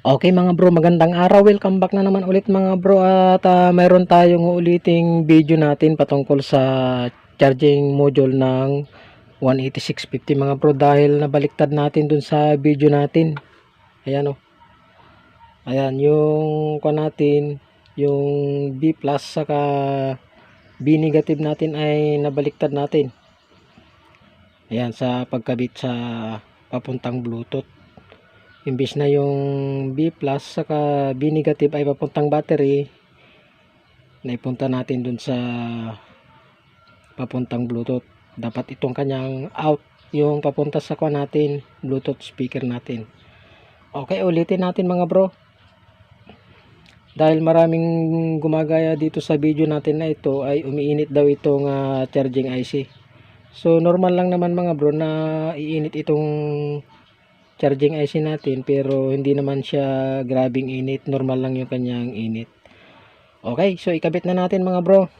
Okay mga bro, magandang araw. Welcome back na naman ulit mga bro at ah, mayroon tayong uliting video natin patungkol sa charging module ng 18650 mga bro dahil nabaliktad natin dun sa video natin. Ayan o. Ayan yung ko natin yung B plus saka B negative natin ay nabaliktad natin. Ayan sa pagkabit sa papuntang Bluetooth imbis na yung B plus saka B negative ay papuntang battery naipunta natin dun sa papuntang bluetooth. Dapat itong kanyang out yung papunta sa kwa natin bluetooth speaker natin. Okay ulitin natin mga bro. Dahil maraming gumagaya dito sa video natin na ito ay umiinit daw itong ah, charging IC so normal lang naman mga bro na iinit itong charging IC natin pero hindi naman siya grabing init. Normal lang yung kanyang init. Okay so ikabit na natin mga bro.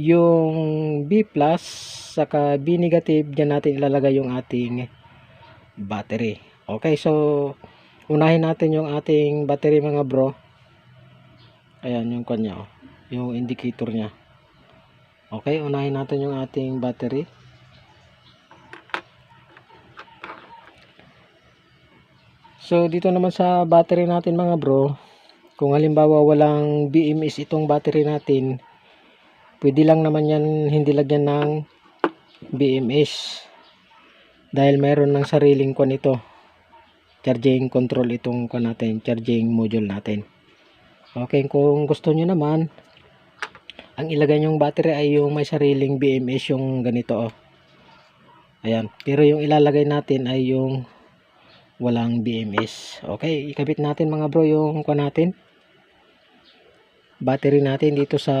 Yung B plus saka B negative dyan natin ilalagay yung ating battery. Okay so unahin natin yung ating battery mga bro. Ayan yung kanya oh, yung indicator nya okay unahin natin yung ating battery So dito naman sa battery natin mga bro, kung halimbawa walang BMS itong battery natin, pwede lang naman yan hindi lagyan ng BMS. Dahil mayroon ng sariling kon ito. Charging control itong kon natin, charging module natin. Okay, kung gusto nyo naman, ang ilagay nyong battery ay yung may sariling BMS yung ganito oh. Ayan, pero yung ilalagay natin ay yung walang BMS. Okay, ikabit natin mga bro yung ko natin. Battery natin dito sa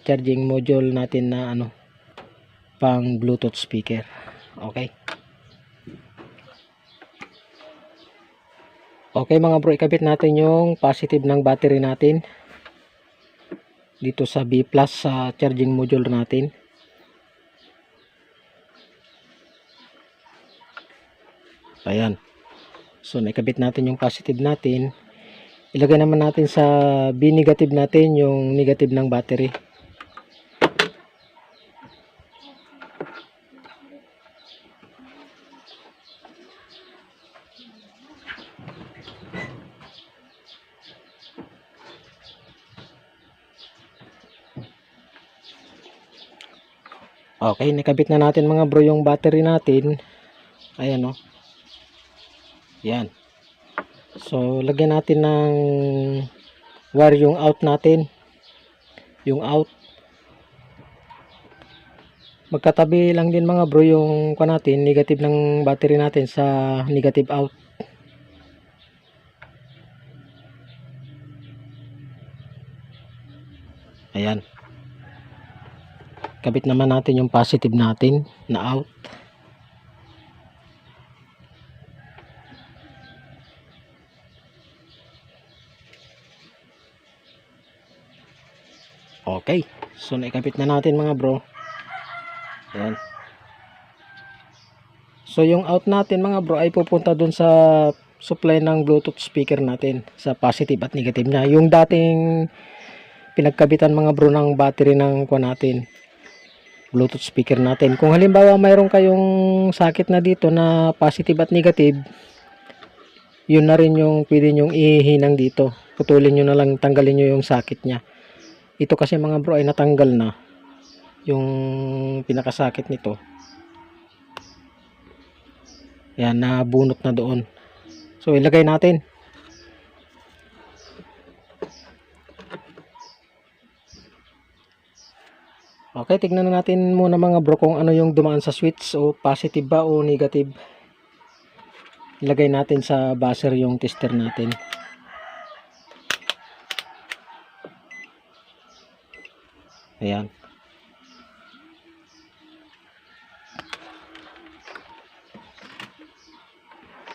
charging module natin na ano pang Bluetooth speaker. Okay. Okay mga bro, ikabit natin yung positive ng battery natin dito sa B plus sa charging module natin. Ayan. So, naikabit natin yung positive natin. Ilagay naman natin sa B negative natin yung negative ng battery. Okay, nakabit na natin mga bro yung battery natin. Ayan o. Yan. So, lagyan natin ng wire yung out natin. Yung out. Magkatabi lang din mga bro yung kwa natin, negative ng battery natin sa negative out. Ayan. Kabit naman natin yung positive natin na out. Okay. So, naikabit na natin mga bro. Ayan. So, yung out natin mga bro ay pupunta dun sa supply ng Bluetooth speaker natin sa positive at negative niya. Yung dating pinagkabitan mga bro ng battery ng kuha natin. Bluetooth speaker natin. Kung halimbawa mayroon kayong sakit na dito na positive at negative, yun na rin yung pwede nyong ihinang dito. Putulin nyo na lang, tanggalin nyo yung sakit niya ito kasi mga bro ay natanggal na yung pinakasakit nito. Yan nabunot na doon. So ilagay natin. Okay tignan na natin muna mga bro kung ano yung dumaan sa switch o positive ba o negative. Ilagay natin sa buzzer yung tester natin Ayan.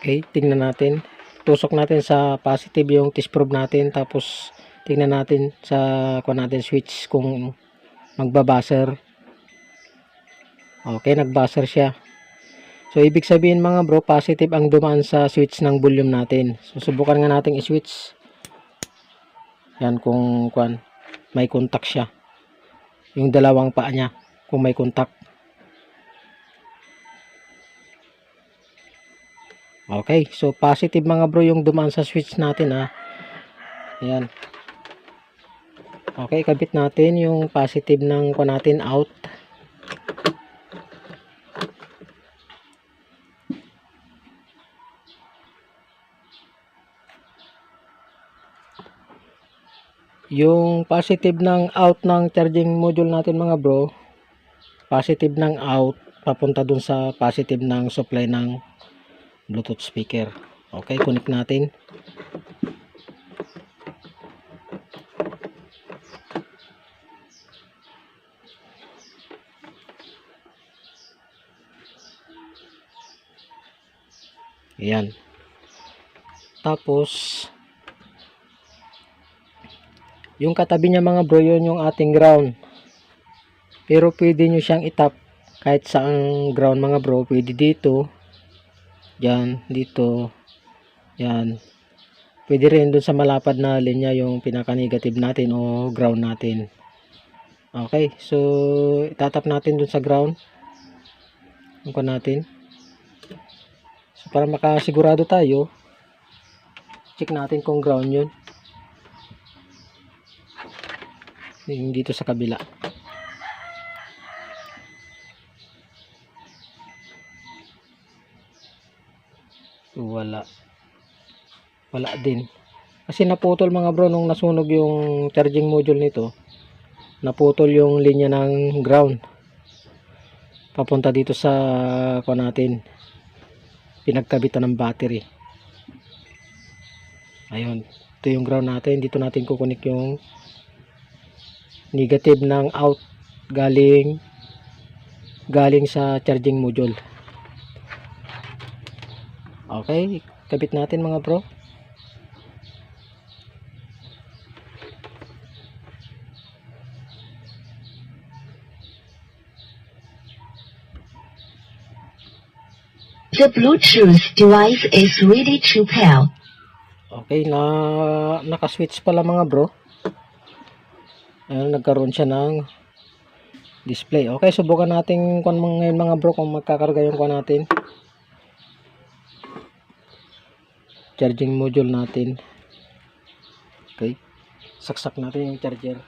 Okay, tingnan natin. Tusok natin sa positive yung test probe natin. Tapos, tingnan natin sa kung natin switch kung magbabaser. Okay, nagbuzzer siya. So, ibig sabihin mga bro, positive ang dumaan sa switch ng volume natin. So, subukan nga natin i-switch. Yan, kung kwan, may contact siya. Yung dalawang paa niya, kung may contact. Okay, so positive mga bro yung dumaan sa switch natin ha. Ayan. Okay, kabit natin yung positive ng kwan natin out. Yung positive ng out ng charging module natin mga bro, positive ng out papunta dun sa positive ng supply ng Bluetooth speaker. Okay, connect natin. Ayan. Tapos, yung katabi niya mga bro, yun yung ating ground. Pero pwede nyo siyang itap kahit saang ground mga bro. Pwede dito, yan, dito, yan. Pwede rin dun sa malapad na linya yung pinaka-negative natin o ground natin. Okay, so itatap natin dun sa ground. Ko natin. So para makasigurado tayo, check natin kung ground yun. Yung dito sa kabila. Wala. Wala din. Kasi naputol mga bro nung nasunog yung charging module nito. Naputol yung linya ng ground. Papunta dito sa ko natin. Pinagkabitan ng battery. Ayun. Ito yung ground natin. Dito natin kukunik yung negative ng out galing galing sa charging module. Okay, kabit natin mga bro. The Bluetooth device is ready to pair. Okay, na naka-switch pala mga bro. Ayun, nagkaroon siya ng display. Okay, subukan natin kung ngayon mga bro kung magkakarga yung kung natin. Charging module natin. Okay. Saksak natin yung charger.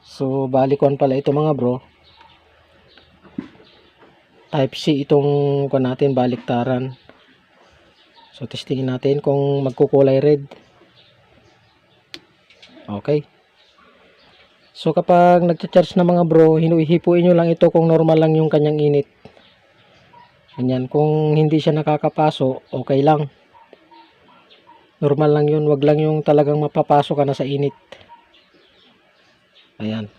So, balikuan pala ito mga bro. Type C itong kung natin baliktaran. So, testingin natin kung magkukulay red. Okay. So, kapag nagcha-charge na mga bro, hinuhipuin nyo lang ito kung normal lang yung kanyang init. Ganyan. Kung hindi siya nakakapaso, okay lang. Normal lang yun. Wag lang yung talagang mapapaso ka na sa init. Ayan.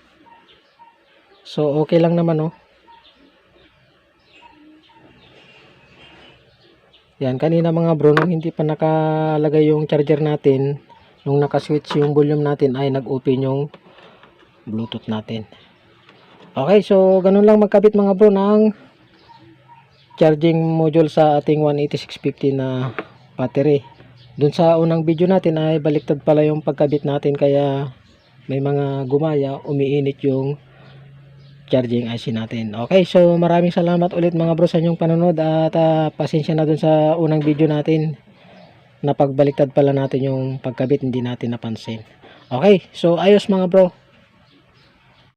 So, okay lang naman, oh. Yan, kanina mga bro, nung hindi pa nakalagay yung charger natin, nung nakaswitch yung volume natin, ay nag-open yung Bluetooth natin. Okay, so ganun lang magkabit mga bro ng charging module sa ating 18650 na battery. Dun sa unang video natin ay baliktad pala yung pagkabit natin kaya may mga gumaya, umiinit yung charging IC natin. Okay, so maraming salamat ulit mga bro sa inyong panonood at ah, pasensya na dun sa unang video natin na pagbaliktad pala natin yung pagkabit hindi natin napansin. Okay, so ayos mga bro.